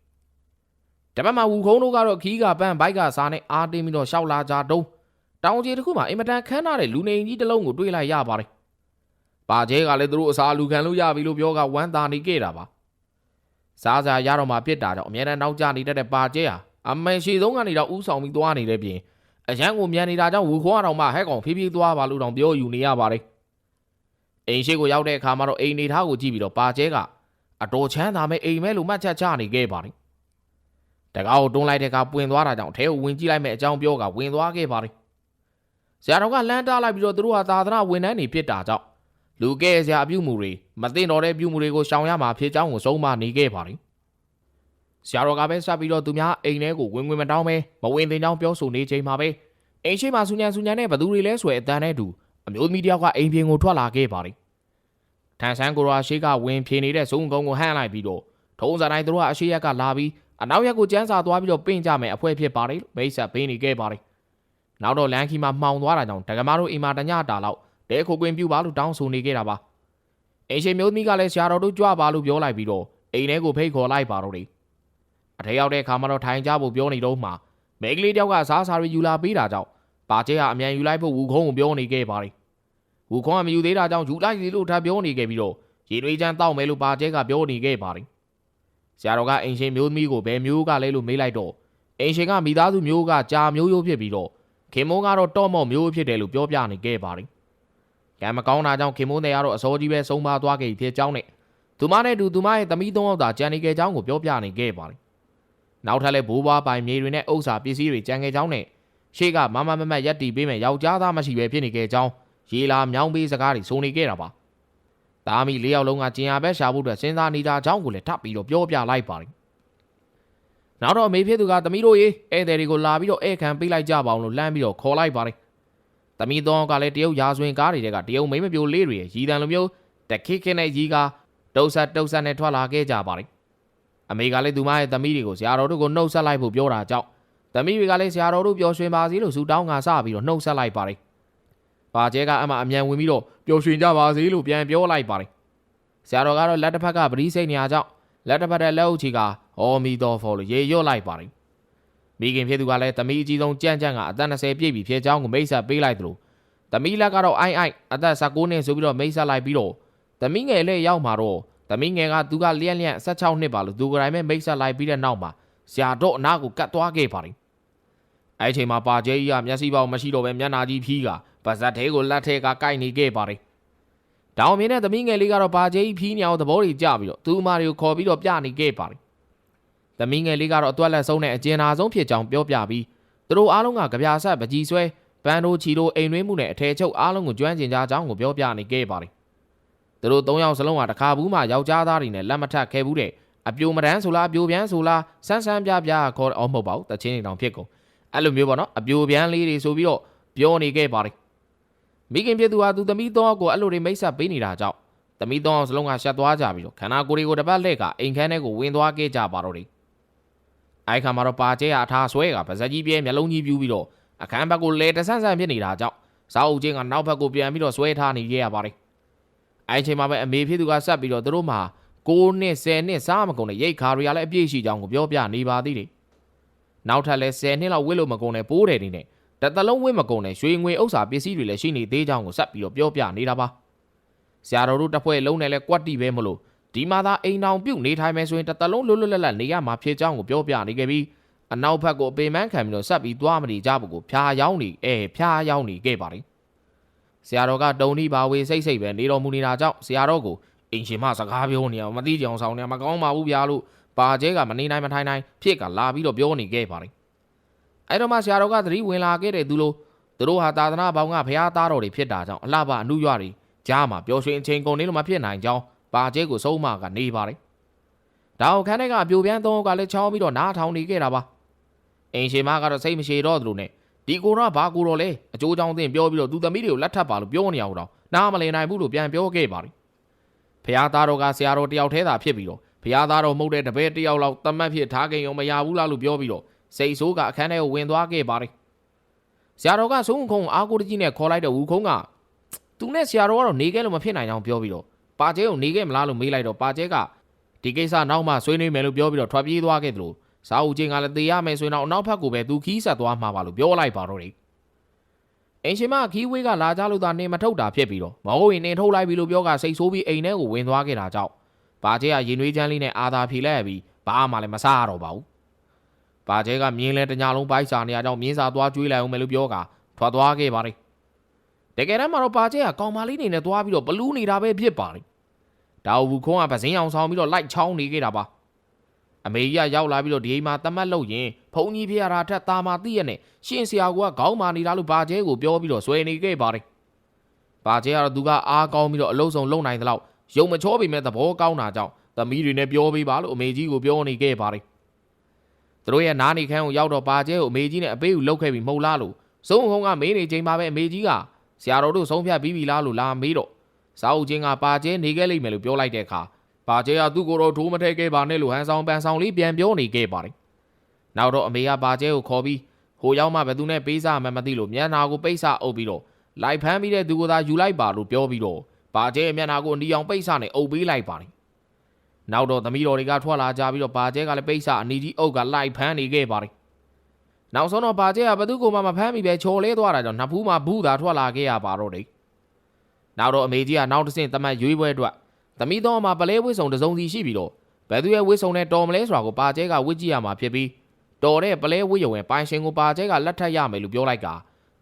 တပတ်မှာဝူခုံးတို့ကတော့ခီးကပန်းဘိုက်ကစားနဲ့အားတင်းပြီးတော့ရှောက်လာကြတုံးတောင်ကြီးတစ်ခုမှာအင်မတန်ခမ်းနားတဲ့လူနေကြီးတစ်လုံးကိုတွေ့လိုက်ရပါတယ်ပါကျဲကလည်းသူတို့အစာလူခံလို့ရပြီလို့ပြောကဝမ်းသာနေခဲ့တာပါစားစားရတော့မှပြစ်တာကြောင့်အများတန်းနောက်ကျနေတတ်တဲ့ပါကျဲဟာအမေရှိဆုံးကနေတော့ဥဆောင်ပြီးသွားနေတဲ့ပြင်အရန်ကိုမြန်နေတာကြောင့်ဝူခေါ်အောင်မှဟဲ့ကောင်ဖြည်းဖြည်းသွားပါလို့တောင်ပြောယူနေရပါတယ်။အိမ်ရှိကိုရောက်တဲ့အခါမှာတော့အိမ်နေသားကိုကြည့်ပြီးတော့ပါကျဲကအတော်ချမ်းသာမဲ့အိမ်မဲလို့မှတ်ချက်ချနေခဲ့ပါတယ်။ တကားကိုတွန်းလိုက်တဲ့အခါပွင်သွားတာကြောင့်အဲကိုဝင်ကြည့်လိုက်မဲ့အကြောင်းပြောကဝင်သွားခဲ့ပါတယ်။ဆရာတော်ကလမ်းတားလိုက်ပြီးတော့သူတို့ဟာသာသနာဝန်ထမ်းတွေဖြစ်တာကြောင့်လူကဲဆရာအပြုမှုတွေမသိတော့တဲ့ပြုမှုတွေကိုရှောင်ရမှာဖြစ်ကြောင်းကိုဆုံးမနေခဲ့ပါတယ်။ဆရာတော်ကပဲဆက်ပြီးတော့သူများအိမ်ထဲကိုဝင်ဝင်မတောင်းပဲမဝင်သင်ကြောင်းပြောဆိုနေချိန်မှာပဲအိမ်ရှိမှဆူညံဆူညံနဲ့ဘသူတွေလဲဆိုရဲအတန်းနဲ့တူအမျိုးသမီးတယောက်ကအိမ်ပြင်ကိုထွက်လာခဲ့ပါတယ်။ထန်ဆန်းကိုရာရှိကဝင်ဖြေနေတဲ့ဇုံကုန်းကိုဟန့်လိုက်ပြီးတော့ထုံးစံတိုင်းသူတို့ကအရှိရက်ကလာပြီး အနောက်ရက်ကိုကျန်းစာသွားပြီးတော့ပင့်ကြမယ်အဖွဲဖြစ်ပါတယ်လို့မိတ်ဆက်ပေးနေခဲ့ပါတယ်။နောက်တော့လမ်းခီမှာမှောင်သွားတာကြောင့်ဒကမာတို့အိမ်မှာတညတာလောက်တဲခိုကွင်းပြူပါလို့တောင်းဆိုနေခဲ့တာပါ။အိမ်ရှိမျိုးသမီးကလည်းဆရာတော်တို့ကြွပါလို့ပြောလိုက်ပြီးတော့အိမ်ထဲကိုဖိတ်ခေါ်လိုက်ပါတော့တယ်။အထက်ရောက်တဲ့အခါမှာတော့ထိုင်ကြဖို့ပြောနေတော့မှမိန်းကလေးတယောက်ကစားစာရီယူလာပေးတာကြောင့်ပါကျဲဟာအမြန်ယူလိုက်ဖို့ဝူခုံးကိုပြောနေခဲ့ပါတယ်။ဝူခုံးကမယူသေးတာကြောင့်ယူလိုက်စီလို့ထပ်ပြောနေခဲ့ပြီးတော့ရေတွေးချမ်းတောက်မယ်လို့ပါကျဲကပြောနေခဲ့ပါတယ်။ ဆရာတော်ကအင်ရှင်မျိုးသမီးကိုဘယ်မျိုးကလဲလို့မေးလိုက်တော့အင်ရှင်ကမိသားစုမျိုးကကြာမျိုးရိုးဖြစ်ပြီးတော့ခင်မိုးကတော့တော့မော့မျိုးဖြစ်တယ်လို့ပြောပြနေခဲ့ပါတယ်။ကံမကောင်းတာကြောင့်ခင်မိုးတွေကတော့အစောကြီးပဲဆုံးပါသွားခဲ့ဖြစ်ကြောင်းနဲ့သူမနဲ့တူသူမရဲ့သမီးသုံးယောက်သာကြံနေခဲ့ကြောင်းကိုပြောပြနေခဲ့ပါတယ်။နောက်ထပ်လည်းဘိုးဘွားပိုင်မြေတွေနဲ့ဥစ္စာပစ္စည်းတွေကြံခဲ့ကြောင်းနဲ့ရှေ့ကမမမမတ်ရက်တီပေးမယ်ယောက်ျားသားမရှိပဲဖြစ်နေခဲ့ကြောင်းရေလာမြောင်းပေးစကားတွေဆိုနေခဲ့တာပါ။ သားမီလေးယောက်လုံးကကျင်ရဘက်ရှာဖို့အတွက်စဉ်းစားနေကြကြောင်းကိုလည်းထပ်ပြီးတော့ပြောပြလိုက်ပါတယ်။နောက်တော့အမေဖြစ်သူကသမီးတို့ရေဧည့်သည်တွေကိုလာပြီးတော့ဧည့်ခံပေးလိုက်ကြပါအောင်လို့လမ်းပြီးတော့ခေါ်လိုက်ပါတယ်။သမီးတော်ကလည်းတရုတ်ရာဇဝင်ကားတွေကတရုတ်မိမပြိုလေးတွေရီတန်လိုမျိုးတခိခနဲ့ရီကတုတ်ဆက်တုတ်ဆက်နဲ့ထွက်လာခဲ့ကြပါတယ်။အမေကလည်းသူမရဲ့သမီးတွေကိုဆရာတော်တို့ကိုနှုတ်ဆက်လိုက်ဖို့ပြောတာကြောင့်သမီးတွေကလည်းဆရာတော်တို့ပျော်ရွှင်ပါစေလို့ဆုတောင်းငါစပြီးတော့နှုတ်ဆက်လိုက်ပါတယ်။ ပါကျဲကအမအမြန်ဝင်ပြီးတော့ပျော်ရွှင်ကြပါစေလို့ပြန်ပြောလိုက်ပါတယ်။ဆရာတော်ကတော့လက်တစ်ဖက်ကပရိစိတ်နေရာကြောင့်ခလက်တစ်ဖက်တဲ့လက်အုပ်ချီကဟောမီတော်ဖော်လို့ရေရွတ်လိုက်ပါတယ်မိခင်ဖြစ်သူကလည်းသမီးအကြီးဆုံးကြမ်းကြမ်းကအသက်20ပြည့်ပြီဖြစ်ကြောင်းကိုမိတ်ဆက်ပေးလိုက်သလိုသမီးလက်ကတော့အိုင်အိုင်အသက်19နှစ်ဆိုပြီးတော့မိတ်ဆက်လိုက်ပြီးတော့သမီးငယ်လေးရောက်မှာတော့သမီးငယ်ကသူကလျက်လျက်16နှစ်ပါလို့သူကတိုင်းပဲမိတ်ဆက်လိုက်ပြီးတဲ့နောက်မှာဆရာတော့အနာကိုကတ်သွားခဲ့ပါတယ်အဲ့ဒီချိန်မှာပါကျဲကြီးကမျက်စိပေါက်မရှိတော့ပဲမျက်နာကြီးဖြီးက ပါဇက်သေးကိုလက်ထဲကကိုက်နေခဲ့ပါတယ်။တောင်မြင်းတဲ့သမီးငယ်လေးကတော့ပါကျဲကြီးဖြီးညာကိုသဘောတွေကြပြီးတော့သူ့မတွေကိုခေါ်ပြီးတော့ပြနေခဲ့ပါတယ်။သမီးငယ်လေးကတော့အတွက်လက်ဆုံးနဲ့အကျဉ်းနာဆုံးဖြစ်ကြောင်းပြောပြပြီးသူတို့အားလုံးကကြပြဆက်ပကြီးဆွဲပန်းတို့ချီတို့အိမ်နှွေးမှုနဲ့အထည်ချုပ်အားလုံးကိုကျွမ်းကျင်ကြကြောင်းကိုပြောပြနေခဲ့ပါတယ်။သူတို့၃ယောက်စလုံးကတခါဘူးမှယောက်ျားသားတွေနဲ့လက်မထပ်ခဲ့ဘူးတဲ့အပြိုမတန်းဆိုလားအပြိုပြန်ဆိုလားဆန်းဆန်းပြပြခေါ်အောင်မဟုတ်ပါဘူးတချင်းနေတောင်ဖြစ်ကုန်အဲ့လိုမျိုးပေါ့နော်အပြိုပြန်လေးတွေဆိုပြီးတော့ပြောနေခဲ့ပါတယ် မိခင်ဖြစ်သူဟာသူသမီးတော့ကိုအဲ့လိုတွေမိတ်ဆက်ပေးနေတာကြောင့်သမီးတော့စလုံးကရှက်သွားကြပြီးတော့ခန္ဓာကိုယ်တွေကိုတစ်ပတ်လှည့်ကအိမ်ခန်းထဲကိုဝင်သွားခဲ့ကြပါတော့တယ်အဲ့ခါမှာတော့ပါကျဲအထားဆွဲကပါဇက်ကြီးပြဲမျက်လုံးကြီးပြူးပြီးတော့အခန်းဘက်ကိုလဲတဆန့်ဆန့်ဖြစ်နေတာကြောင့်စာအုပ်ချင်းကနောက်ဘက်ကိုပြန်ပြီးတော့ဆွဲထားနေခဲ့ရပါတယ်အဲ့ချိန်မှာပဲအမေဖြစ်သူကဆက်ပြီးတော့သူတို့မှာ9နှစ်10နှစ်စားမကုန်တဲ့ရိတ်ခါတွေကလည်းအပြည့်ရှိကြောင်းကိုပြောပြနေပါသေးတယ်နောက်ထပ်လဲ10နှစ်လောက်ဝစ်လို့မကုန်တဲ့ပိုးတယ်တွေနဲ့ တသလုံးဝစ်မကုန်တဲ့ရွှေငွေဥစ္စာပစ္စည်းတွေလည်းရှိနေသေးကြောင်းကိုဆက်ပြီးတော့ပြောပြနေတာပါဆရာတော်တို့တစ်ဖွဲ့လုံးနဲ့လဲကွက်တီပဲမလို့ဒီမှာသာအိမ်တောင်ပြုတ်နေထိုင်မယ်ဆိုရင်တသလုံးလွတ်လွတ်လပ်လပ်နေရမှာဖြစ်ကြောင်းကိုပြောပြနေခဲ့ပြီးအနောက်ဘက်ကိုအပေမန်းခံပြီးတော့ဆက်ပြီးသွားမနေကြဘူးကိုဖျားယောင်းနေအဲဖျားယောင်းနေခဲ့ပါတယ်ဆရာတော်ကတုံတိပါဝေစိတ်စိတ်ပဲနေတော်မူနေတာကြောင့်ဆရာတော်ကိုအင်ရှင်မစကားပြောနေအောင်မသိကြအောင်ဆောင်နေမကောင်းပါဘူးဗျာလို့ပါကျဲကမနေနိုင်မထိုင်နိုင်ဖြစ်ကလာပြီးတော့ပြောနေခဲ့ပါတယ် အဲ့တော့မှဆရာတော်ကသတိဝင်လာခဲ့တဲ့သူလို့သူတို့ဟာသာသနာပေါင်းကဖရားသားတော်တွေဖြစ်တာကြောင့်အလှပအမှုရွတွေကြားမှာပျော်ရွှင်အချိန်ကုန်နေလို့မဖြစ်နိုင်ကြောင်းပါကျဲကိုဆုံးမကနေပါတယ်ဒါအောင်ခန်းထဲကအပြိုပြန်းသုံးကလည်းချောင်းပြီးတော့နားထောင်နေခဲ့တာပါအင်ရှင်မကတော့စိတ်မရှိတော့သလိုနဲ့ဒီကိုတော့ဘာကိုတော့လဲအကျိုးကြောင့်သင်ပြောပြီးတော့သူသမီးတွေကိုလက်ထပ်ပါလို့ပြောနေအောင်တော့နားမလည်နိုင်ဘူးလို့ပြန်ပြောခဲ့ပါတယ်ဖះသားတော်ကဆရာတော်တယောက်တည်းသာဖြစ်ပြီးတော့ဖះသားတော်မှုတ်တဲ့တပည့်တယောက်လောက်တမတ်ဖြစ်ထားခင်အောင်မရဘူးလားလို့ပြောပြီးတော့ စိတ်ဆိုးကအခန်းထဲကိုဝင်သွားခဲ့ပါတယ်ဆရာတော်ကဆုံးခုံအာကိုတကြီးနဲ့ခေါ်လိုက်တဲ့ဝူခုံးကသူနဲ့ဆရာတော်ကတော့နေခဲ့လို့မဖြစ်နိုင်အောင်ပြောပြီးတော့ပါကျဲကိုနေခဲ့မလားလို့မေးလိုက်တော့ပါကျဲကဒီကိစ္စနောက်မှဆွေးနွေးမယ်လို့ပြောပြီးတော့ထွက်ပြေးသွားခဲ့တယ်လို့စာအုပ်ချင်းကလည်းတေးရမယ်ဆိုရင်တော့အနောက်ဘက်ကိုပဲသူခီးဆက်သွားမှာပါလို့ပြောလိုက်ပါတော့တယ်အင်ရှင်မခီးဝေးကလာကြလို့သာနေမထုတ်တာဖြစ်ပြီးတော့မဟုတ်ရင်နေထုတ်လိုက်ပြီလို့ပြောကစိတ်ဆိုးပြီးအိမ်ထဲကိုဝင်သွားခဲ့တာကြောင့်ဘာကျဲကရင်နွေးချမ်းလေးနဲ့အာသာဖြေလိုက်ရပြီးဘာမှလည်းမစားရတော့ပါဘူး ဘာကျဲကမြင်းလဲတညာလုံးပိုက်စာနေရကြောင့်မြင်းစာသွားကျွေးလိုက်အောင်မယ်လို့ပြောကထွက်သွားခဲ့ပါတယ်တကယ်တမ်းမှာတော့ဘာကျဲကကောင်မလေးနေနဲ့သွားပြီးတော့ဘလူးနေတာပဲဖြစ်ပါတယ်ဒါဝူခုံးကပစင်းအောင်ဆောင်ပြီးတော့လိုက်ချောင်းနေခဲ့တာပါအမေကြီးကရောက်လာပြီးတော့ဒီအိမ်မှာတမတ်လို့ရင်ဘုံကြီးဖေရတာထက်ตาမာသိရနဲ့ရှင်ဆရာကခေါင်းမာနေတာလို့ဘာကျဲကိုပြောပြီးတော့ဆွဲနေခဲ့ပါတယ်။ဘာကျဲကတော့သူကအားကောင်းပြီးတော့အလုံးစုံလုံနိုင်သလောက်ရုံမချောပေမဲ့သဘောကောင်းတာကြောင့်သမီးတွေနဲ့ပြောပေးပါလို့အမေကြီးကိုပြောနေခဲ့ပါတယ်။ သူတို့ရဲ့နားနေခန်းကိုရောက်တော့ဘာကျဲကိုအမေကြီးနဲ့အပေးကိုလှုပ်ခဲ့ပြီးမှုံလားလို့စုံဟုံကမေးနေချိန်မှာပဲအမေကြီးကဆရာတော်တို့ဆုံးဖြတ်ပြီးပြီလားလို့လာမေးတော့စာအုပ်ချင်းကပါကျဲနေခဲ့လိမ့်မယ်လို့ပြောလိုက်တဲ့အခါပါကျဲကသူ့ကိုယ်တော်ထိုးမထဲခဲ့ပါနဲ့လို့ဟန်ဆောင်ပန်ဆောင်လေးပြန်ပြောနေခဲ့ပါတယ်။နောက်တော့အမေကပါကျဲကိုခေါ်ပြီးဟိုရောက်မှဘယ်သူနဲ့ပေးစားမှမသိလို့မျက်နာကိုပိတ်စာအုပ်ပြီးတော့လိုက်ဖမ်းပြီးတဲ့သူကသာယူလိုက်ပါလို့ပြောပြီးတော့ပါကျဲမျက်နာကိုနီအောင်ပိတ်စာနဲ့အုပ်ပေးလိုက်ပါတယ်။ နောက်တော့သမီးတော်တွေကထွက်လာကြပြီးတော့ပါကျဲကလည်းပိတ်စာအနီကြီးအုပ်ကလိုက်ဖမ်းနေခဲ့ပါတယ်။နောက်ဆုံးတော့ပါကျဲကဘသူ့ကိုမှမဖမ်းမိပဲချော်လဲသွားတာကြောင့်နှစ်ဖူးမှာဘူးသာထွက်လာခဲ့ရပါတော့တယ်။နောက်တော့အမေကြီးကနောက်တစ်ဆင့်တမတ်ရွေးပွဲအတွက်သမီးတော်မှာပလဲဝစ်စုံတစ်စုံစီရှိပြီးတော့ဘယ်သူရဲ့ဝစ်စုံနဲ့တော်မလဲဆိုတာကိုပါကျဲကဝစ်ကြည့်ရမှာဖြစ်ပြီးတော်တဲ့ပလဲဝစ်ယုံရဲ့ပိုင်ရှင်ကိုပါကျဲကလက်ထပ်ရမယ်လို့ပြောလိုက်က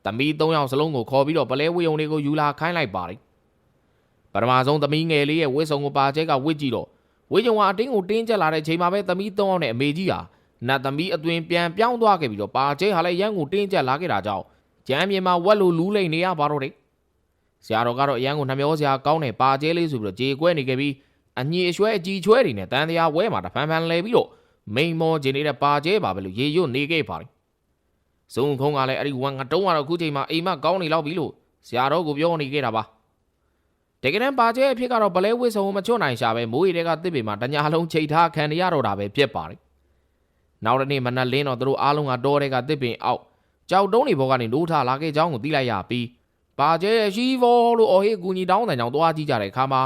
သမီး၃ယောက်စလုံးကိုခေါ်ပြီးတော့ပလဲဝစ်ယုံတွေကိုယူလာခိုင်းလိုက်ပါတယ်ပထမဆုံးသမီးငယ်လေးရဲ့ဝစ်စုံကိုပါကျဲကဝစ်ကြည့်တော့ ဝစ်ယုံကအတင်းကိုတင်းကျပ်လာတဲ့ချိန်မှာပဲသမီး၃ယောက်နဲ့အမေကြီးဟာနတ်သမီးအသွင်ပြန်ပြောင်းသွားခဲ့ပြီးတော့ပါကျဲဟာလည်းရန်ကိုတင်းကျပ်လာခဲ့တာကြောင့်ကျမ်းမြေမှာဝက်လိုလူးလိမ့်နေရပါတော့တယ်ဆရာတော်ကတော့အရန်ကိုနှမျောစရာကောင်းတဲ့ပါကျဲလေးဆိုပြီးတော့ကြေကွဲနေခဲ့ပြီးအညီအရွှဲအကြီးချွဲတွေနဲ့တန်တရားဝဲမှာတဖန်ဖန်လဲပြီးတော့မိန်မောကျင်နေတဲ့ပါကျဲပါပဲလို့ရေရွတ်နေခဲ့ပါတယ်။ဇုံခုံးကလည်းအဲ့ဒီဝန်ငတုံးကတော့ခုချိန်မှာအိမ်မကောင်းနေလောက်ပြီလို့ဆရာတော်ကိုပြောနေခဲ့တာပါ။ တကယ်တမ်းပါကျဲအဖြစ်ကတော့ဗလဲဝစ်ဆုံမချွတ်နိုင်ရှာပဲမိုးရီတွေကတစ်ပေမှာတညာလုံးချိန်ထားခံရတော့တာပဲဖြစ်ပါတယ်။နောက်တစ်နေ့မနက်လင်းတော့သူတို့အားလုံးကတောတွေကတစ်ပင်အောက်ကြောက်တုံးတွေဘောကနေနိုးထလာခဲ့ကြောင်းကိုသိလိုက်ရပြီးပါကျဲရှိဘောလို့အော်ဟေးကူညီတောင်းတဲ့ကြောင်သွားကြည့်ကြတဲ့အခါမှာ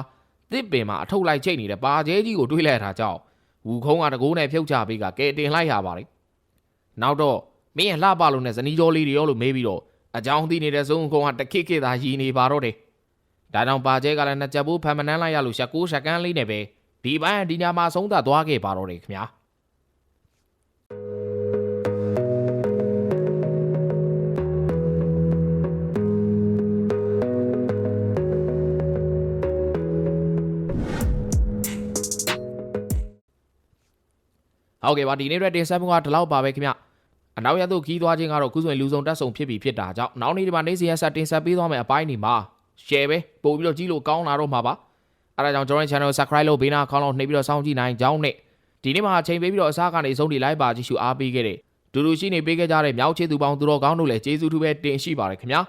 တစ်ပင်မှာအထုပ်လိုက်ချိတ်နေတဲ့ပါကျဲကြီးကိုတွေးလိုက်တာကြောင့်ဝူခုံးကတကိုးနဲ့ဖြုတ်ချပေးကကဲတင်လိုက်ရပါတယ်နောက်တော့မင်းရဲ့လှပလို့နဲ့ဇနီးကျော်လေးတွေရောလို့မေးပြီးတော့အကြောင်းသိနေတဲ့ဇုံခုံကတခိခိသာရည်နေပါတော့တယ် ဒါကြောင့်ပါကျဲကလည်းနှစ်ချက်ပိုးဖန်မနှမ်းလိုက်ရလို့ရှက်ကိုရှက်ကန်းလေးနဲ့ပဲဒီပိုင်းဒီညမှာဆုံးသက်သွားခဲ့ပါတော့တယ်ခင်ဗျာဟုတ်ကဲ့ပါဒီနေ့ရက်တင်ဆက်မှုကဒီလောက်ပါပဲခင်ဗျအနောက်ရသို့ခီးသွားခြင်းကတော့ခုဆိုရင်လူစုံတက်ဆုံဖြစ်ပြီဖြစ်တာကြောင့်နောက်နေ့ဒီမှာနေ့စဉ်ရက်ဆက်တင်ဆက်ပေးသွားမယ်အပိုင်းဒီမှာ share ပဲပို့ပြီးတော့ကြည့်လို့ကောင်းလာတော့မှာပါအဲဒါကြောင့်ကျွန်တော်ရဲ့ channel subscribe လုပ်ဘေးနာခေါင်းလုံးနှိပ်ပြီးတော့စောင့်ကြည့်နိုင်ကြောင်းနဲ့ဒီနေ့မှာအချိန်ပေးပြီးတော့အစားကနေစုံဒီ live ပါကြည့်ရှုအားပေးခဲ့တဲ့ဒူဒူရှိနေပေးခဲ့ကြတဲ့မြောက်ချေသူပေါင်းသူတော်ကောင်းတို့လည်းကျေးဇူးထူးပဲတင်ရှိပါတယ်ခင်ဗျာ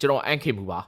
ကျွန်တော်အန်ခင်မူပါ